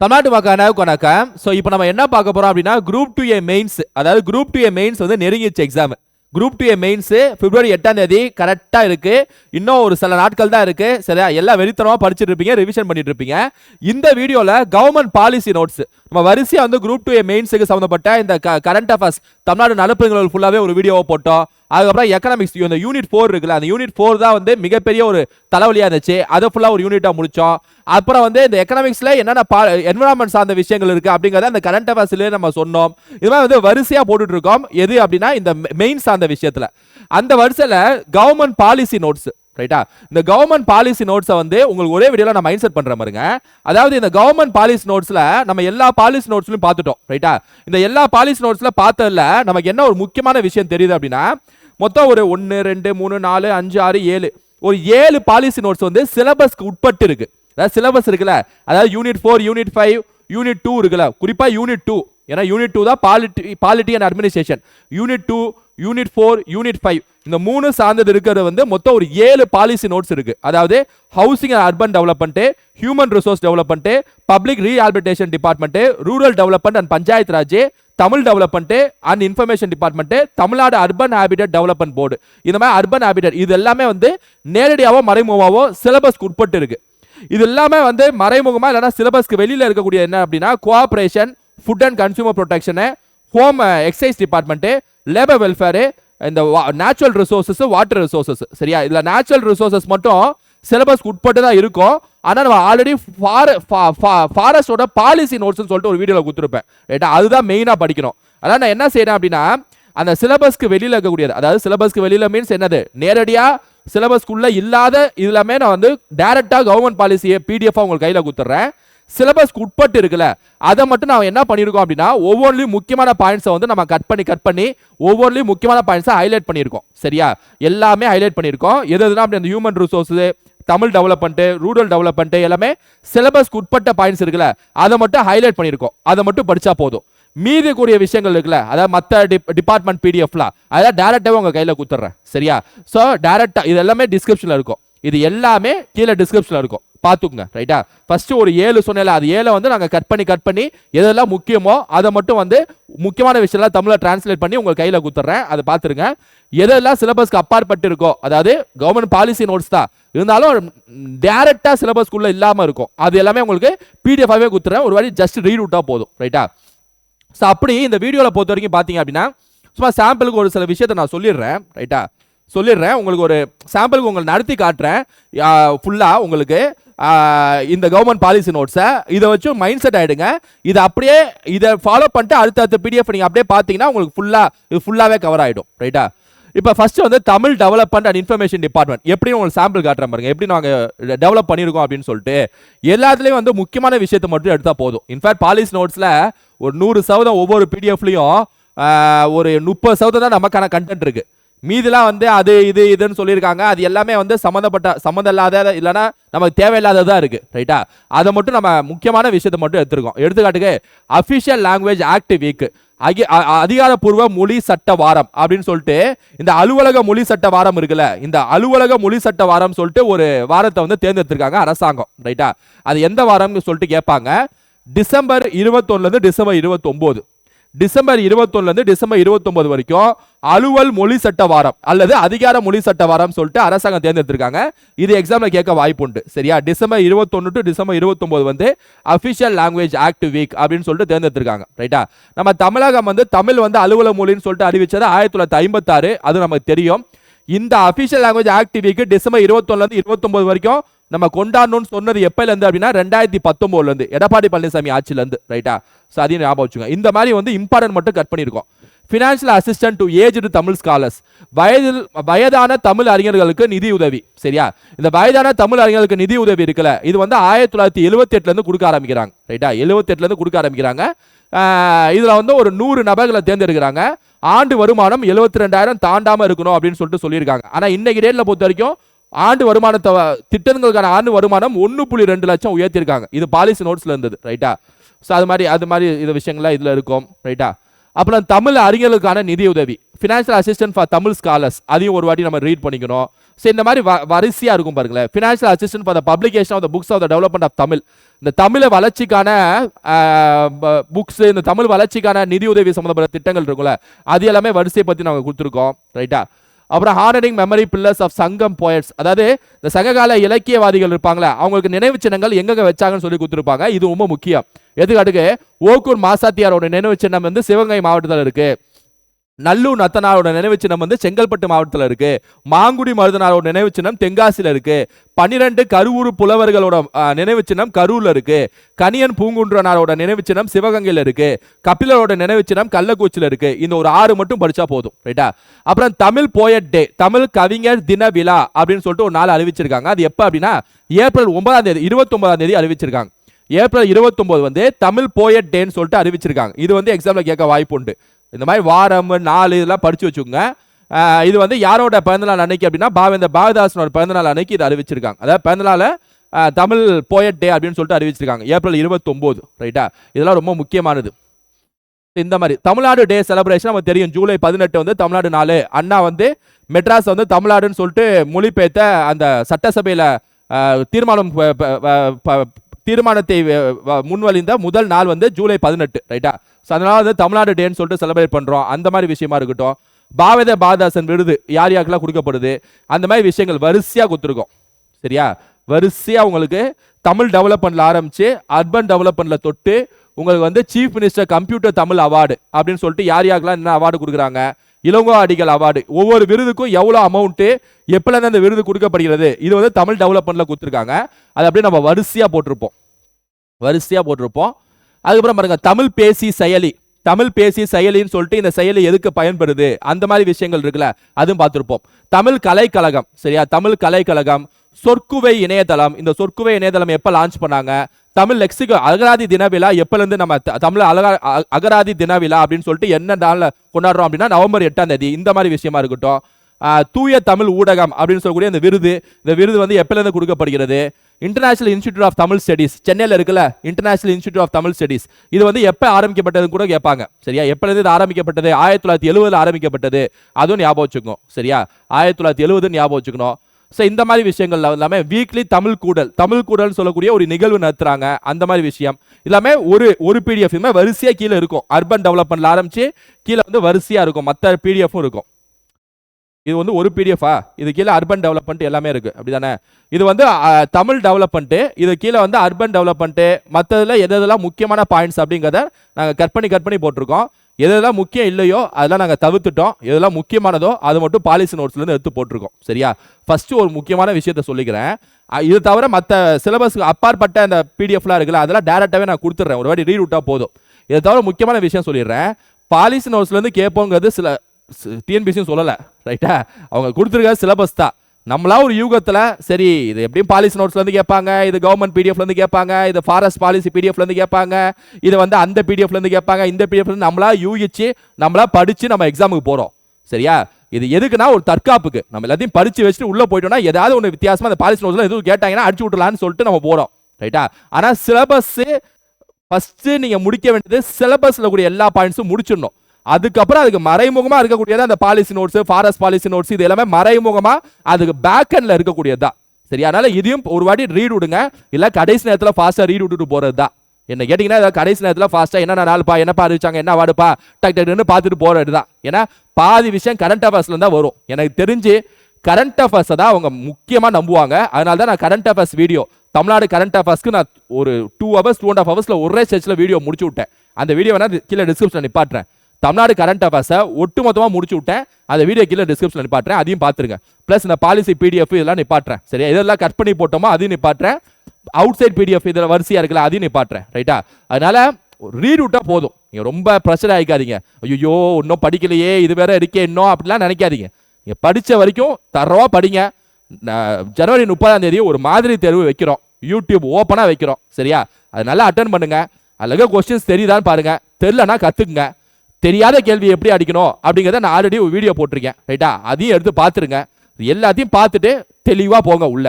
தமிழ்நாட்டு மக்கள் வணக்கம். ஸோ இப்போ நம்ம என்ன பார்க்க போகிறோம் அப்படின்னா குரூப் டூ ஏ மெயின்ஸ் அதாவது குரூப் டூ ஏ மெயின்ஸ் வந்து நெருங்கிச்சு exam group two A mains பிப்ரவரி எட்டாம் தேதி கரெக்டாக இருக்கு. இன்னும் ஒரு சில நாட்கள் தான் இருக்கு. சரியா? எல்லாம் வெறித்தனமாக படிச்சுட்டு இருப்பீங்க ரிவிஷன் பண்ணிட்டு இருப்பீங்க. இந்த வீடியோவில் கவர்மெண்ட் பாலிசி நோட்ஸ் நம்ம வரிசையாக வந்து குரூப் டூ மெயின்ஸுக்கு சம்மந்தப்பட்ட இந்த கரண்ட் அஃபேர்ஸ் தமிழ்நாடு நடப்புகள் ஃபுல்லாகவே ஒரு வீடியோவை போட்டோம். அதுக்கப்புறம் எக்கனாமிக்ஸ் இந்த யூனிட் ஃபோர் இருக்குல்ல அந்த யூனிட் ஃபோர் தான் வந்து மிகப்பெரிய ஒரு தலைவலியாக இருந்துச்சு. அதை ஃபுல்லாக ஒரு யூனிட்டாக முடித்தோம் அப்புறம் வந்து இந்த எக்கனாமிக்ஸில் என்னென்ன பா என்வரான்மெண்ட் சார்ந்த விஷயங்கள் இருக்குது அப்படிங்கிறத அந்த கரண்ட் அஃபேர்ஸ்லேயே நம்ம சொன்னோம். இது மாதிரி வந்து வரிசையாக போட்டுட்ருக்கோம் எது அப்படின்னா இந்த மெயின் சார்ந்த விஷயத்தில். அந்த வரிசையில் கவர்மெண்ட் பாலிசி நோட்ஸ் ரைட்டா இந்த கவர்மெண்ட் பாலிசி நோட்ஸை வந்து உங்களுக்கு ஒரே வீடியோவில் நம்ம மைண்ட் செட் மாதிரிங்க அதாவது இந்த கவர்மெண்ட் பாலிசி நோட்ஸில் நம்ம எல்லா பாலிசி நோட்ஸ்லையும் பார்த்துட்டோம். ரைட்டா இந்த எல்லா பாலிசி நோட்ஸில் பார்த்ததுல நமக்கு என்ன ஒரு முக்கியமான விஷயம் தெரியுது அப்படின்னா மொத்தம் ஒரு ஒன்று ரெண்டு மூணு நாலு அஞ்சு ஆறு ஏழு. ஒரு ஏழு பாலிசி நோட்ஸ் வந்து சிலபஸ்க்கு உட்பட்டு இருக்கு அதாவது சிலபஸ் இருக்குல்ல அதாவது unit four unit five unit two இருக்குல்ல. குறிப்பாக யூனிட் டூ ஏன்னா யூனிட் டூ தான் polity polity and administration unit two unit four unit five இந்த மூணு சார்ந்தது இருக்கிறது வந்து மொத்தம் ஒரு ஏழு பாலிசி நோட்ஸ் இருக்கு. அதாவது housing and urban development human resource development public rehabilitation department rural development and Panchayat Raj Tamil development and information department Tamil Nadu urban habitat development board இந்த மாதிரி அர்பன் ஹேபிடட் இது எல்லாமே வந்து நேரடியாகவோ மறைமுகமாகவோ சிலபஸ்க்கு உட்பட்டு இருக்கு. இது எல்லாமே வந்து மறைமுகமாக இல்லைன்னா சிலபஸ்க்கு வெளியில் இருக்கக்கூடிய என்ன அப்படின்னா cooperation food and consumer protection home excise department labour welfare இந்த நேச்சுரல் ரிசோர்ஸஸ் வாட்டர் ரிசோர்ஸஸ் சரியா? இதில் நேச்சுரல் ரிசோர்ஸஸ் மட்டும் சிலபஸ்க்கு உட்பட்டு தான் இருக்கும். ஆனால் நம்ம ஆல்ரெடி ஃபாரஸ்டோட பாலிசி நோட்ஸ்னு சொல்லிட்டு ஒரு வீடியோவில் கொடுத்துருப்பேன். ரைட்டா அதுதான் மெயினாக படிக்கணும். அதான் நான் என்ன செய்யணும் அப்படின்னா அந்த சிலபஸ்க்கு வெளியில் இருக்கக்கூடியது அதாவது சிலபஸ்க்கு வெளியில் மீன்ஸ் என்னது? நேரடியாக சிலபஸ்க்குள்ளே இல்லாத இதுலாமே நான் வந்து டேரெக்டாக கவர்மெண்ட் பாலிசியை பிடிஎஃபாக உங்களுக்கு கையில் கொடுத்துட்றேன். சிலபஸ்க்கு உட்பட்டு இருக்குல்ல அதை மட்டும் நான் என்ன பண்ணியிருக்கோம் அப்படின்னா ஒவ்வொன்றிலையும் முக்கியமான பாயிண்ட்ஸை வந்து நம்ம கட் பண்ணி கட் பண்ணி ஒவ்வொன்றிலையும் முக்கியமான பாயிண்ட்ஸை ஹைலைட் பண்ணியிருக்கோம். சரியா? எல்லாமே ஹைலைட் பண்ணியிருக்கோம். எது எதுனா அப்படி அந்த human resource Tamil development rural development எல்லாமே சிலபஸ்க்கு உட்பட்ட பாயிண்ட்ஸ் இருக்குல்ல அதை மட்டும் ஹைலைட் பண்ணியிருக்கோம். அதை மட்டும் படித்தா போதும். மீதி கூடிய விஷயங்கள் இருக்குல்ல அதாவது மற்ற டிபார்ட்மெண்ட் பிடிஎஃப்லாம் அதெல்லாம் டேரெக்டாகவே உங்கள் கையில் கொடுத்துட்றேன் சரியா? ஸோ டேரெக்டாக இது எல்லாமே டிஸ்கிரிப்ஷனில் இருக்கும். இது எல்லாமே கீழே டிஸ்கிரிப்ஷனில் இருக்கும். பார்த்துக்குங்க ரைட்டா ஃபர்ஸ்ட் ஒரு ஏழு சொன்னேன்ல அது ஏழை வந்து நாங்கள் கட் பண்ணி கட் பண்ணி எதெல்லாம் முக்கியமோ அதை மட்டும் வந்து முக்கியமான விஷயம்லாம் தமிழில் டிரான்ஸ்லேட் பண்ணி உங்கள் கையில் கொடுத்துட்றேன் அதை பார்த்துருங்க. எதெல்லாம் சிலபஸ்க்கு அப்பாற்பட்டு இருக்கோ அதாவது கவர்மெண்ட் பாலிசி நோட்ஸ் தான் இருந்தாலும் டேரெக்டாக சிலபஸ்க்குள்ளே இல்லாமல் இருக்கும். அது எல்லாமே உங்களுக்கு பிடிஎஃபாகவே கொடுத்துறேன். ஒரு வாட்டி ஜஸ்ட் ரீட் விட்டால் போதும் ரைட்டா ஸோ அப்படி இந்த வீடியோவில் பொறுத்த வரைக்கும் பார்த்தீங்க அப்படின்னா சும்மா சாம்பிளுக்கு ஒரு சில விஷயத்தை நான் சொல்லிடுறேன் ரைட்டா சொல்லிடுறேன். உங்களுக்கு ஒரு சாம்பிளுக்கு உங்களை நடத்தி காட்டுறேன். ஃபுல்லாக உங்களுக்கு இந்த கவர்மெண்ட் பாலிசி நோட்ஸை இதை வச்சு மைண்ட் செட் ஆகிடுங்க இதை அப்படியே இதை ஃபாலோ பண்ணிட்டு அடுத்த அடுத்த பிடிஎஃப் நீங்கள் அப்படியே பார்த்தீங்கன்னா உங்களுக்கு ஃபுல்லாக இது ஃபுல்லாகவே கவர் ஆகிடும் ரைட்டா இப்போ ஃபர்ஸ்ட் வந்து Tamil development and information department எப்படி உங்களுக்கு சாம்பிள் காட்டுற பாருங்க. எப்படி நாங்கள் டெவலப் பண்ணியிருக்கோம் அப்படின்னு சொல்லிட்டு எல்லாத்துலேயும் வந்து முக்கியமான விஷயத்தை மட்டும் எடுத்தால் போதும். இன்ஃபேக்ட் பாலிசி நோட்ஸில் ஒரு நூறு சதவீதம் ஒவ்வொரு பிடிஎஃப்லையும் ஒரு முப்பது சதவீதம் தான் நமக்கான கண்டென்ட் இருக்குது மீதிலாம் வந்து அது இது இதுன்னு சொல்லியிருக்காங்க. அது எல்லாமே வந்து சம்மந்தப்பட்ட சம்மந்தம் இல்லாத இல்லைன்னா நமக்கு தேவையில்லாததாக இருக்கு. ரைட்டா அதை மட்டும் நம்ம முக்கியமான விஷயத்தை மட்டும் எடுத்துருக்கோம். எடுத்துக்காட்டுக்கு அஃபிஷியல் லாங்குவேஜ் ஆக்ட் வீக் அகி அதிகாரப்பூர்வ மொழி சட்ட வாரம் அப்படின்னு சொல்லிட்டு இந்த அலுவலக மொழி சட்ட வாரம் இருக்குல்ல இந்த அலுவலக மொழி சட்ட வாரம் சொல்லிட்டு ஒரு வாரத்தை வந்து தேர்ந்தெடுத்திருக்காங்க அரசாங்கம். ரைட்டா அது எந்த வாரம்னு சொல்லிட்டு கேட்பாங்க. டிசம்பர் இருபத்தொன்னுலேருந்து டிசம்பர் இருபத்தொம்போது. டிசம்பர் இருபத்தொன்னுலேருந்து டிசம்பர் இருபத்தொன்பது வரைக்கும் அலுவல் மொழி சட்ட வாரம் அல்லது அதிகார மொழி சட்ட வாரம் சொல்லிட்டு அரசாங்கம் தேர்ந்தெடுத்திருக்காங்க. இது எக்ஸாம்ல கேட்க வாய்ப்பு உண்டு சரியா? டிசம்பர் இருபத்தொன்னு டு டிசம்பர் இருபத்தொன்பது வந்து அஃபிஷியல் லாங்குவேஜ் ஆக்ட் வீக் அப்படின்னு சொல்லிட்டு தேர்ந்தெடுத்திருக்காங்க. ரைட்டா நம்ம தமிழகம் வந்து தமிழ் வந்து அலுவல மொழின்னு சொல்லிட்டு அறிவிச்சது ஆயிரத்தி தொள்ளாயிரத்தி ஐம்பத்தாறு. அது நமக்கு தெரியும். இந்த official language act week December இருபத்தொன்னுலேருந்து இருபத்தொன்பது வரைக்கும் நம்ம கொண்டாடணும்னு சொன்னது எப்போலேருந்து அப்படின்னா ரெண்டாயிரத்தி பத்தொம்போதுலேருந்து எடப்பாடி பழனிசாமி ஆட்சியிலேருந்து ரைட்டா ஸோ அதையும் ஞாபகம் வச்சுங்க இந்த மாதிரி வந்து இம்பார்ட்டன்ட் மட்டும் கட் பண்ணியிருக்கோம். Financial assistant to aged Tamil scholars வயதில் வயதான தமிழ் அறிஞர்களுக்கு நிதி உதவி சரியா? இந்த வயதான தமிழ் அறிஞர்களுக்கு நிதி உதவி இருக்குல்ல இது வந்து ஆயிரத்தி தொள்ளாயிரத்தி எழுபத்தி எட்டுலேருந்து கொடுக்க ஆரம்பிக்கிறாங்க ரைட்டா எழுபத்தி எட்டுலேருந்து கொடுக்க ஆரம்பிக்கிறாங்க. இதில் வந்து ஒரு நூறு நபர்களை தேர்ந்தெடுக்கிறாங்க. ஆண்டு வருமானம் எழுபத்தி ரெண்டாயிரம் தாண்டாமல் இருக்கணும் அப்படின்னு சொல்லிட்டு சொல்லியிருக்காங்க. ஆனால் இன்னைக்கு டேட்டில் பொறுத்த வரைக்கும் ஆண்டு வருமானத்தை திட்டங்களுக்கான ஆண்டு வருமானம் ஒன்று புள்ளி ரெண்டு லட்சம் உயர்த்திருக்காங்க. இது பாலிசி நோட்ஸில் இருந்தது ரைட்டா? ஸோ அது மாதிரி அது மாதிரி இது விஷயங்கள்லாம் இதில் இருக்கும் ரைட்டா? அப்புறம் தமிழ் அறிஞர்களுக்கான நிதியுதவி. Financial assistant for Tamil scholars அதையும் ஒரு வாட்டி நம்ம ரீட் பண்ணிக்கணும். ஸோ இந்த மாதிரி வரிசையாக வரிசையா இருக்கும் பாருங்களேன். Financial assistant for the publication of the books of the development of Tamil இந்த தமிழை வளர்ச்சிக்கான புக்ஸ் இந்த தமிழ் வளர்ச்சிக்கான நிதியுதவி சம்மந்தப்பட்ட திட்டங்கள் இருக்கும்ல அது எல்லாமே வரிசையை பற்றி நாங்கள் கொடுத்துருக்கோம் ரைட்டா? அப்புறம் honoring memory pillars of Sangam poets அதாவது இந்த சங்ககால இலக்கியவாதிகள் இருப்பாங்களே அவங்களுக்கு நினைவு சின்னங்கள் எங்கெங்க வச்சாங்கன்னு சொல்லி கொடுத்துருப்பாங்க. இது ரொம்ப முக்கியம். எதுக்காட்டுக்கு ஓக்கூர் மாசாத்தியாரோட நினைவு சின்னம் வந்து சிவகங்கை மாவட்டத்தில் இருக்கு. நல்லூர் நத்தனாரோட நினைவு சின்னம் வந்து செங்கல்பட்டு மாவட்டத்தில் இருக்கு. மாங்குடி மருதனாரோட நினைவு சின்னம் தென்காசியில் இருக்கு. பன்னிரெண்டு கருவூர் புலவர்களோட நினைவு சின்னம் கரூர்ல இருக்கு. கனியன் பூங்குன்றனாரோட நினைவு சின்னம் சிவகங்கையில் இருக்கு. கபிலரோட நினைவு சின்னம் கள்ளக்குறிச்சியில் இருக்கு. இந்த ஒரு ஆறு மட்டும் படிச்சா போதும் ரைட்டா அப்புறம் தமிழ் போயட் டே தமிழ் கவிஞர் தின விழா அப்படின்னு சொல்லிட்டு ஒரு நாள் அறிவிச்சிருக்காங்க. அது எப்போ அப்படின்னா ஏப்ரல் ஒன்பதாம் தேதி இருபத்தொன்பதாம் தேதி அறிவிச்சிருக்காங்க. ஏப்ரல் 29 வந்து தமிழ் போயட் டேன்னு சொல்லிட்டு அறிவிச்சிருக்காங்க. இது வந்து எக்ஸாம்ல கேட்க வாய்ப்பு உண்டு. இந்த மாதிரி வாரம் நாலு இதெல்லாம் படித்து வச்சுக்கோங்க. இது வந்து யாரோட பிறந்தநாள் அன்னைக்கு அப்படின்னா பாவேந்தர் பாவதாசனோட பிறந்தநாள் அன்னைக்கு இது அறிவிச்சிருக்காங்க. அதாவது பிறந்தநாள தமிழ் போயட் டே அப்படின்னு சொல்லிட்டு அறிவிச்சிருக்காங்க. ஏப்ரல் 29 ரைட்டா இதெல்லாம் ரொம்ப முக்கியமானது. இந்த மாதிரி தமிழ்நாடு டே செலிப்ரேஷன் நமக்கு தெரியும். ஜூலை பதினெட்டு வந்து தமிழ்நாடு நாள். அண்ணா வந்து மெட்ராஸ் வந்து தமிழ்நாடுன்னு சொல்லிட்டு மொழிபெயர்த்த அந்த சட்டசபையில் தீர்மானம் தீர்மானத்தை முன்வழிந்த முதல் நாள் வந்து ஜூலை பதினெட்டு ரைட்டா ஸோ அதனால வந்து தமிழ்நாடு டேன்னு சொல்லிட்டு செலிப்ரேட் பண்ணுறோம் அந்த மாதிரி விஷயமா இருக்கட்டும். பாவேத பாரதாசன் விருது யார் யாருக்கெல்லாம் கொடுக்கப்படுது? அந்த மாதிரி விஷயங்கள் வரிசையாக கொடுத்துருக்கோம். சரியா? வரிசையாக உங்களுக்கு தமிழ் டெவலப்மெண்ட்ல ஆரம்பிச்சு அர்பன் டெவலப்மெண்ட்ல தொட்டு உங்களுக்கு வந்து chief minister computer Tamil award அப்படின்னு சொல்லிட்டு யார் யாருக்கெல்லாம் என்ன அவார்டு கொடுக்குறாங்க? இளங்கோ அடிகள் அவார்டு. ஒவ்வொரு விருதுக்கும் எவ்வளோ அமௌண்ட்டு எப்போலேருந்து அந்த விருது கொடுக்கப்படுகிறது இது வந்து தமிழ் டெவலப்மெண்ட்டில் கொடுத்துருக்காங்க. அது அப்படியே நம்ம வரிசையாக போட்டிருப்போம். வரிசையாக போட்டிருப்போம். அதுக்கப்புறம் பாருங்க தமிழ் பேசி செயலி. தமிழ் பேசி செயலின்னு சொல்லிட்டு இந்த செயலி எதுக்கு பயன்படுது? அந்த மாதிரி விஷயங்கள் இருக்குல்ல அதுவும் பார்த்துருப்போம். தமிழ் கலைக்கழகம் சரியா? தமிழ் கலைக்கழகம் சொற்குவை இணையதளம். இந்த சொற்குவை இணையதளம் எப்போ லான்ச் பண்ணாங்க? தமிழ் லெக்சிகோ அகராதி தின விழா எப்போலேருந்து நம்ம த- தமிழ் அலகா அகராதி தின விழா அப்படின்னு சொல்லிட்டு என்ன நாளில் கொண்டாடுறோம் அப்படின்னா நவம்பர் எட்டாம் தேதி. இந்த மாதிரி விஷயமா இருக்கட்டும். தூய தமிழ் ஊடகம் அப்படின்னு சொல்லக்கூடிய இந்த விருது இந்த விருது வந்து எப்போலேருந்து கொடுக்கப்படுகிறது? International institute of Tamil studies சென்னையில் இருக்குல்ல international institute of Tamil studies இது வந்து எப்போ ஆரம்பிக்கப்பட்டதுன்னு கூட கேட்பாங்க. சரியா? எப்போலேருந்து இது ஆரம்பிக்கப்பட்டது? ஆயிரத்தி தொள்ளாயிரத்தி எழுபதில் ஆரம்பிக்கப்பட்டது. அதுவும் ஞாபகம் வச்சுக்கணும். சரியா? ஆயிரத்தி தொள்ளாயிரத்தி எழுபதுன்னு ஞாபகம் வச்சுக்கணும். ஸோ இந்த மாதிரி விஷயங்கள் எல்லாமே வீக்லி தமிழ் கூடல் தமிழ் கூடல்னு சொல்லக்கூடிய ஒரு நிகழ்வு நடத்துறாங்க. அந்த மாதிரி விஷயம். எல்லாமே ஒரு ஒரு பிடிஎஃப்மே வரிசையாக கீழே இருக்கும். அர்பன் டெவலப்மெண்ட்ல ஆரம்பிச்சு கீழே வந்து வரிசையாக இருக்கும். மற்ற பிடிஎஃப்பும் இருக்கும். இது வந்து ஒரு பிடிஎஃபா இது கீழே அர்பன் டெவலப்மெண்ட் எல்லாமே இருக்கு. அப்படிதானே? இது வந்து தமிழ் டெவலப்மெண்ட்டு இது கீழே வந்து அர்பன் டெவலப்மெண்ட்டு மற்றதில் எது எதெல்லாம் முக்கியமான பாயிண்ட்ஸ் அப்படிங்கிறத நாங்கள் கட் பண்ணி கட் பண்ணி போட்டிருக்கோம். எதெல்லாம் முக்கியம் இல்லையோ அதெல்லாம் நாங்கள் தவிர்த்துட்டோம். எதெல்லாம் முக்கியமானதோ அது மட்டும் பாலிசி நோட்ஸ்லேருந்து எடுத்து போட்டிருக்கோம். சரியா? ஃபஸ்ட்டு ஒரு முக்கியமான விஷயத்த சொல்லிக்கிறேன். இது தவிர மற்ற சிலபஸ்க்கு அப்பாற்பட்ட அந்த பிடிஎஃப்லாம் இருக்குல்ல அதெல்லாம் டேரெக்டாகவே நான் கொடுத்துட்றேன். ஒரு வாட்டி ரீரூட்டாக போதும். இதை தவிர முக்கியமான விஷயம் சொல்லிடுறேன். பாலிசி நோட்ஸ்லேருந்து கேட்போங்கிறது சில டிஎன்பிசியும் சொல்லலை. ரைட்டா அவங்க கொடுத்துருக்க சிலபஸ் தான். நம்மளா ஒரு யூகத்தில் சரி இது எப்படியும் பாலிசி நோட்ஸ்லேருந்து கேட்பாங்க இது கவர்மெண்ட் பிடிஎஃப்லேருந்து கேட்பாங்க இது ஃபாரஸ்ட் பாலிசி பிடிஎஃப்லேருந்து கேட்பாங்க இது வந்து அந்த பிடிஎஃப்லேருந்து கேட்பாங்க இந்த பிடிஎஃப்லேருந்து நம்மளா யூகிச்சு நம்மளா படித்து நம்ம எக்ஸாமுக்கு போகிறோம் சரியா? இது எதுக்குன்னா ஒரு தற்காப்புக்கு. நம்ம எல்லாத்தையும் படித்து வச்சுட்டு உள்ளே போயிட்டோம்னா ஏதாவது ஒன்று வித்தியாசமாக அந்த பாலிசி நோட்ஸில் எதுவும் கேட்டாங்கன்னா அடிச்சு விட்டுலான்னு சொல்லிட்டு நம்ம போகிறோம் ரைட்டா ஆனால் சிலபஸ்ஸு ஃபஸ்ட்டு நீங்கள் முடிக்க வேண்டியது சிலபஸில் கூடிய எல்லா பாயிண்ட்ஸும் முடிச்சிடணும். அதுக்கப்புறம் அதுக்கு மறைமுகமாக இருக்கக்கூடியது அந்த policy notes forest policy notes இது எல்லாமே மறைமுகமாக அதுக்கு பேக் எண்டில் இருக்கக்கூடியது தான் சரி அதனால இதையும் ஒரு வாட்டி ரீட் விடுங்க. இல்லை கடைசி நேரத்தில் ஃபாஸ்ட்டாக ரீட் விட்டுட்டு போகிறது தான் என்ன கேட்டிங்கன்னா ஏதாவது கடைசி நேரத்தில் ஃபாஸ்ட்டாக என்ன நாளுப்பா என்னப்பா அறிவிச்சாங்க என்ன வாடுப்பா டக் டக்குன்னு பார்த்துட்டு போகிறது தான் ஏன்னா பாதி விஷயம் கரண்ட் அஃபேர்ஸ்ல தான் வரும். எனக்கு தெரிஞ்சு கரண்ட் அஃபேர்ஸை தான் அவங்க முக்கியமாக நம்புவாங்க. அதனால தான் நான் current affairs video Tamil Nadu current அஃபேர்ஸ்க்கு நான் ஒரு two hours two and half ஹவர்ஸில் ஒரே சர்ச்சில் வீடியோ முடிச்சு விட்டேன். அந்த வீடியோ வேணால் கீழே டிஸ்கிரிப்ஷன் நிப்பாட்டுறேன். தமிழ்நாடு கரண்ட் அஃபேர்ஸை ஒட்டுமொத்தமாக முடிச்சு விட்டேன். அந்த வீடியோ கீழே டிஸ்கிரிப்ஷனில் நிப்பாட்டுறேன். அதையும் பார்த்துருங்க. ப்ளஸ் இந்த பாலிசி பிடிஎஃப் இதெல்லாம் நிப்பாட்டுறேன். சரியா? இதெல்லாம் கட் பண்ணி போட்டோமோ அதையும் நிப்பாட்டுறேன். அவுட் சைட் பிடிஎஃப் இதில் வரிசையாக இருக்கல அதையும் நிப்பாட்டுறேன். ரைட்டா அதனால ரீட் போதும். நீங்கள் ரொம்ப ப்ரெஷர் ஆகிக்காதீங்க ஐயோ இன்னும் படிக்கலையே இது வேற இருக்கே இன்னும் அப்படிலாம் நினைக்காதீங்க. நீங்கள் படித்த வரைக்கும் தரவா படிங்க. ஜனவரி முப்பதாம் தேதி ஒரு மாதிரி தேர்வு வைக்கிறோம். யூடியூப் ஓப்பனாக வைக்கிறோம். சரியா? அது நல்லா அட்டன் பண்ணுங்க. அழகாக கொஸ்டின்ஸ் தெரியுதான்னு பாருங்க. தெரிலனா கற்றுக்குங்க தெரியாத கேள்வி எப்படி அடிக்கணும் அப்படிங்கிறத நான் ஆல்ரெடி ஒரு வீடியோ போட்டிருக்கேன். ரைட்டா அதையும் எடுத்து பார்த்துருங்க. எல்லாத்தையும் பார்த்துட்டு தெளிவாக போங்க உள்ள.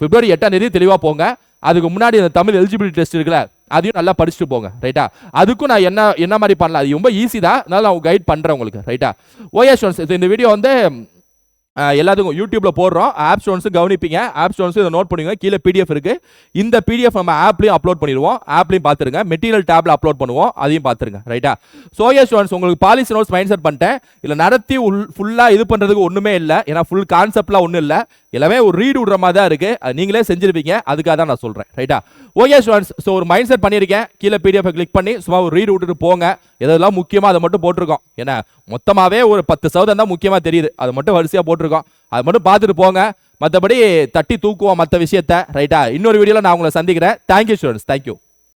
பிப்ரவரி எட்டாம் தேதி தெளிவாக போங்க. அதுக்கு முன்னாடி இந்த தமிழ் எலிஜிபிலிட்டி டெஸ்ட் இருக்குல்ல அதையும் நல்லா படிச்சுட்டு போங்க. ரைட்டா அதுக்கும் நான் என்ன என்ன மாதிரி பண்ணலாம்? அது ரொம்ப ஈஸி தான். அதனால நான் கைட் பண்ணுறேன் உங்களுக்கு. ரைட்டா ஓஎஸ் ஸ்டூடெண்ட்ஸ் இந்த வீடியோ வந்து எல்லாத்துக்கும் யூடியூப்ல போடுறோம். ஆப் ஸ்டோன்ஸும் கவனிப்பீங்க. ஆப் ஸ்டோன்ஸும் இதை நோட் பண்ணுவீங்க கீழே பிடிஎஃப் இருக்கு. இந்த பிடிஎஃப் நம்ம ஆப்லையும் அப்லோட் பண்ணிடுவோம். ஆப்லையும் பார்த்துருங்க. மெட்டீரியல் டேப்ல அப்லோட் பண்ணுவோம். அதையும் பார்த்துருங்க. ரைட்டா சோயா ஸ்டோன்ஸ் உங்களுக்கு பாலிசி நோட்ஸ் மைண்ட் செட் பண்ணிட்டேன். இல்லை நடத்தி உள் ஃபுல்லாக இது பண்ணுறதுக்கு ஒன்றுமே இல்லை. ஏன்னா ஃபுல் கான்செப்ட்லாம் ஒன்றும் இல்லை. எல்லாமே ஒரு ரீட் விடுற மாதிரி தான் இருக்குது அது நீங்களே செஞ்சிருப்பீங்க. அதுக்காக தான் நான் சொல்கிறேன் ரைட்டா ஓகே ஸ்டூடெண்ட்ஸ் ஸோ ஒரு மைண்ட் செட் பண்ணியிருக்கேன். கீழே பிடிஎஃப் கிளிக் பண்ணி சும்மா ஒரு ரீட் விட்டுட்டு போங்க. எதெல்லாம் முக்கியமாக அதை மட்டும் போட்டிருக்கோம். ஏன்னா மொத்தமாகவே ஒரு பத்து சதவீதம் தான் முக்கியமாக தெரியுது. அதை மட்டும் வரிசையாக போட்டிருக்கோம். அதை மட்டும் பார்த்துட்டு போங்க. மற்றபடி தட்டி தூக்குவோம் மற்ற விஷயத்த. ரைட்டா இன்னொரு வீடியோவில் நான் உங்களை சந்திக்கிறேன். Thank you students thank you